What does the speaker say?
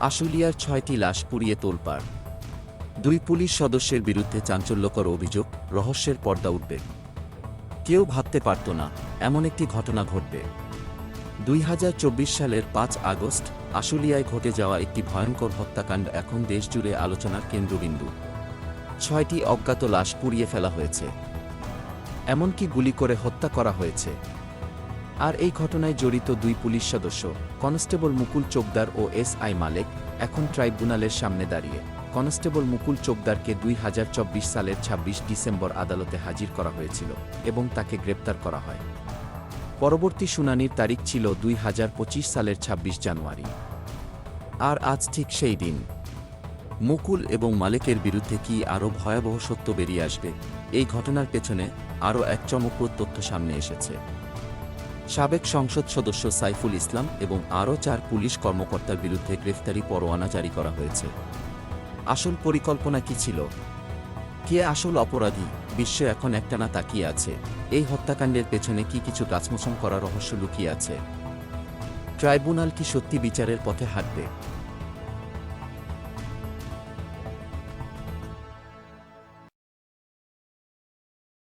আশুলিয়ার ছয়টি লাশ পুড়িয়ে তোলপাড়। দুই পুলিশ সদস্যের বিরুদ্ধে চাঞ্চল্যকর অভিযোগ, রহস্যের পর্দা উঠবে। কেউ ভাবতে পারত না, এমন একটি ঘটনা ঘটবে। দুই হাজার চব্বিশ সালের পাঁচ আগস্ট, আশুলিয়ায় ঘটে যাওয়া একটি ভয়ঙ্কর হত্যাকাণ্ড এখন দেশজুড়ে আলোচনার কেন্দ্রবিন্দু। ছয়টি অজ্ঞাত লাশ পুড়িয়ে ফেলা হয়েছে। এমনকি গুলি করে হত্যা করা হয়েছে। আর এই ঘটনায় জড়িত দুই পুলিশ সদস্য, কনস্টেবল মুকুল চোকদার ও এস আই মালেক, এখন ট্রাইব্যুনালের সামনে দাঁড়িয়ে। কনস্টেবল মুকুল চোকদারকে দুই সালের ২৬ ডিসেম্বর আদালতে হাজির করা হয়েছিল এবং তাকে গ্রেপ্তার করা হয়। পরবর্তী শুনানির তারিখ ছিল দুই হাজার পঁচিশ সালের ২৬ জানুয়ারি। আর আজ ঠিক সেই দিন। মুকুল এবং মালেকের বিরুদ্ধে কি আরও ভয়াবহ সত্য বেরিয়ে আসবে? এই ঘটনার পেছনে আরও এক চমকপ্রদ তথ্য সামনে এসেছে। সাবেক সংসদ সদস্য সাইফুল ইসলাম এবং আরও চার পুলিশ কর্মকর্তার বিরুদ্ধে গ্রেফতারি পরোয়ানা জারি করা হয়েছে। আসল পরিকল্পনা কি ছিল? কে আসল অপরাধী? বিশ্ব এখন একটানা তাকিয়ে আছে। এই হত্যাকাণ্ডের পেছনে কি কিছু গাছমোচন করা রহস্য লুকিয়ে আছে? ট্রাইব্যুনাল কি সত্যি বিচারের পথে হাঁটবে?